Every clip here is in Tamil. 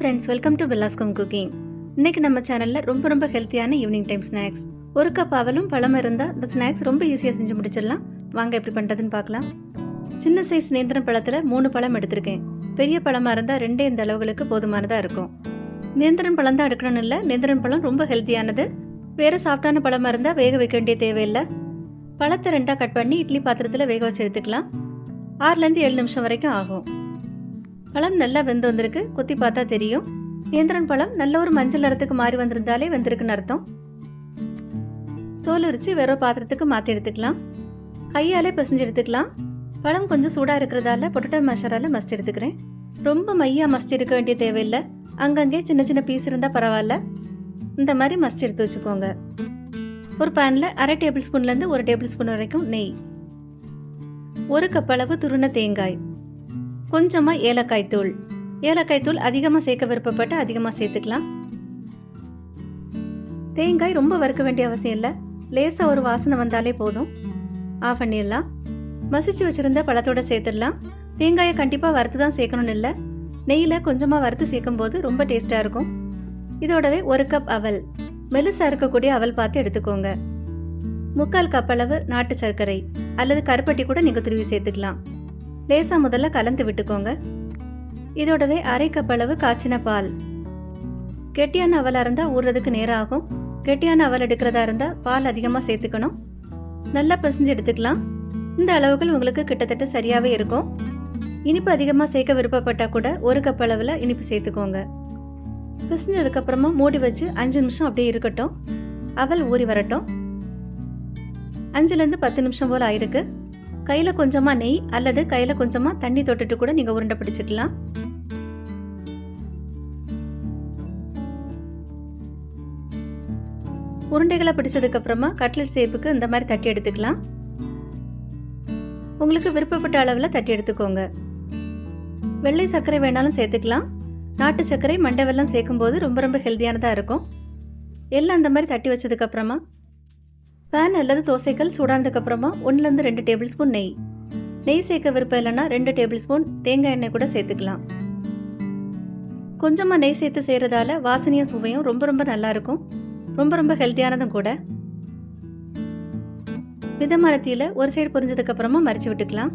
ஃப்ரெண்ட்ஸ் வெல்கம் டு பெல்லாஸ்கம் குக்கிங் இன்னைக்கு நம்ம சேனல்ல ரொம்ப ரொம்ப ஹெல்த்தியான ஈவினிங் டைம் ஸ்நாக்ஸ் ஒரு கப் அவலும் பழம் இருந்தால் இந்த ஸ்நாக்ஸ் ரொம்ப ஈஸியாக செஞ்சு முடிச்சிடலாம். வாங்க எப்படி பண்ணுறதுன்னு பார்க்கலாம். சின்ன சைஸ் நேந்திரம் பழத்தில் மூணு பழம் எடுத்திருக்கேன். பெரிய பழமாக இருந்தால் ரெண்டே இந்த அளவுகளுக்கு போதுமானதாக இருக்கும். நேந்திரன் பழம் தான் எடுக்கணும்னு இல்லை நேந்திரன் பழம் ரொம்ப ஹெல்த்தியானது வேறு சாஃப்டான பழமாக இருந்தால் வேக வைக்க வேண்டிய தேவையில்லை. பழத்தை ரெண்டாக கட் பண்ணி இட்லி பாத்திரத்தில் வேக வச்சு எடுத்துக்கலாம். ஆறுலேருந்து ஏழு நிமிஷம் வரைக்கும் ஆகும். பழம் நல்லா வெந்து வந்திருக்கு. குத்தி பார்த்தா தெரியும். நேந்திரன் பழம் நல்ல ஒரு மஞ்சள் நிறத்துக்கு மாறி வந்திருந்தாலே வெந்திருக்குன்னு அர்த்தம். தோல் உரிச்சு வேற பாத்திரத்துக்கு மாற்றி எடுத்துக்கலாம். கையாலே பிசைஞ்சு எடுத்துக்கலாம். பழம் கொஞ்சம் சூடாக இருக்கிறதால பொட்டேட்டோ மஷரால மஸ்ட் எடுத்துக்கிறேன். ரொம்ப மையா மஸ்ட் எடுக்க வேண்டிய தேவையில்லை. அங்கங்கே சின்ன சின்ன பீஸ் இருந்தால் பரவாயில்ல. இந்த மாதிரி மஸ்ட் எடுத்து வச்சுக்கோங்க. ஒரு பேனில் அரை டேபிள் ஸ்பூன்லேருந்து ஒரு டேபிள் ஸ்பூன் வரைக்கும் நெய். ஒரு கப் அளவு துருண தேங்காய். கொஞ்சமாக ஏலக்காய் தூள். ஏலக்காய் தூள் அதிகமாக சேர்க்க விருப்பப்பட்டு அதிகமாக சேர்த்துக்கலாம். தேங்காய் ரொம்ப வறுக்க வேண்டிய அவசியம் இல்லை. லேசாக ஒரு வாசனை வந்தாலே போதும். ஆஃப் பண்ணிடலாம். மசிச்சு வச்சுருந்த பழத்தோடு சேர்த்துடலாம். தேங்காயை கண்டிப்பாக வறுத்து தான் சேர்க்கணும்னு இல்லை. நெய்யில் கொஞ்சமாக வறுத்து சேர்க்கும் போது ரொம்ப டேஸ்ட்டாக இருக்கும். இதோடவே ஒரு கப் அவல். மெலுசாக இருக்கக்கூடிய அவல் பார்த்து எடுத்துக்கோங்க. முக்கால் கப் அளவு நாட்டு சர்க்கரை. அல்லது கருப்பட்டி கூட நீங்கள் துருவி சேர்த்துக்கலாம். லேசாக முதல்ல கலந்து விட்டுக்கோங்க. இதோடவே அரை கப் அளவு காய்ச்சின பால். கெட்டியான அவலாக இருந்தால் ஊறுறதுக்கு நேரம் ஆகும் கெட்டியான அவல் எடுக்கிறதா இருந்தால் பால் அதிகமாக சேர்த்துக்கணும். நல்லா பிசைஞ்சு எடுத்துக்கலாம். இந்த அளவுகள் உங்களுக்கு கிட்டத்தட்ட சரியாகவே இருக்கும். இனிப்பு அதிகமாக சேர்க்க விருப்பப்பட்டால் கூட ஒரு கப் அளவில் இனிப்பு சேர்த்துக்கோங்க. பிசைஞ்சதுக்கப்புறமா மூடி வச்சு அஞ்சு நிமிஷம் அப்படியே இருக்கட்டும். அவல் ஊறி வரட்டும். அஞ்சுலேருந்து பத்து நிமிஷம் போல் ஆயிருக்கு. கையில் கொஞ்சமாக நெய் அல்லது கையில் கொஞ்சமாக தண்ணி தொட்டுட்டு கூட நீங்கள் உருண்டை பிடிச்சிக்கலாம். உருண்டைகளை பிடிச்சதுக்கப்புறமா கட்லெட் சேப்புக்கு இந்த மாதிரி தட்டி எடுத்துக்கலாம். உங்களுக்கு விருப்பப்பட்ட அளவில் தட்டி எடுத்துக்கோங்க. வெள்ளை சர்க்கரை வேணாலும் சேர்த்துக்கலாம். நாட்டு சர்க்கரை மண்டை வெள்ளம் சேர்க்கும்போது ரொம்ப ரொம்ப ஹெல்த்தியானதாக இருக்கும். எல்லாம் அந்த மாதிரி தட்டி வச்சதுக்கு அப்புறமா பேன் அல்லது தோசைகள் சூடானதுக்கப்புறமா ஒன்றுலேருந்து ரெண்டு டேபிள் ஸ்பூன் நெய். நெய் சேர்க்க விருப்பம் இல்லைன்னா ரெண்டு டேபிள் ஸ்பூன் தேங்காய் எண்ணெய் கூட சேர்த்துக்கலாம். கொஞ்சமாக நெய் சேர்த்து செய்கிறதால வாசனையும் சுவையும் ரொம்ப ரொம்ப நல்லாயிருக்கும் ரொம்ப ரொம்ப ஹெல்த்தியானதும் கூட. மிதமான தீயில ஒரு சைடு பொரிஞ்சதுக்கப்புறமா மறைச்சி மறிச்சு விட்டுக்கலாம்.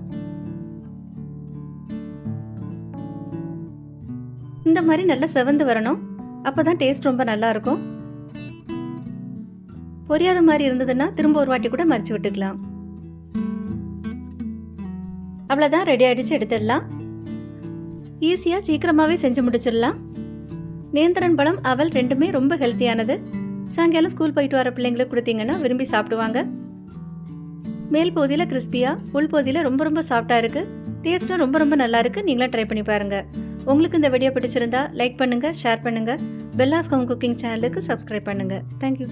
இந்த மாதிரி நல்லா செவந்து வரணும். அப்போ தான் டேஸ்ட் ரொம்ப நல்லாயிருக்கும் பொரியாத மாதிரி இருந்ததுன்னா திரும்ப ஒரு வாட்டி கூட மறிச்சு விட்டுக்கலாம். அவ்வளோதான் ரெடி ஆகிடுச்சு எடுத்துடலாம். ஈஸியாக சீக்கிரமாகவே செஞ்சு முடிச்சிடலாம். நேந்திரன் பழம் அவல் ரெண்டுமே ரொம்ப ஹெல்த்தியானது சாயங்காலம் ஸ்கூல் போயிட்டு வர பிள்ளைங்களுக்கு கொடுத்தீங்கன்னா விரும்பி சாப்பிடுவாங்க. மேல் பகுதியில் கிறிஸ்பியாக உள் பகுதியில் ரொம்ப ரொம்ப சாஃப்டாக இருக்குது டேஸ்ட்டும் ரொம்ப ரொம்ப நல்லா இருக்குது நீங்களும் ட்ரை பண்ணி பாருங்கள் உங்களுக்கு இந்த வீடியோ பிடிச்சிருந்தா லைக் பண்ணுங்கள் ஷேர் பண்ணுங்கள் பெல்லாஸ் ஹோம் குக்கிங் சேனலுக்கு சப்ஸ்கிரைப் பண்ணுங்கள் தேங்க்யூ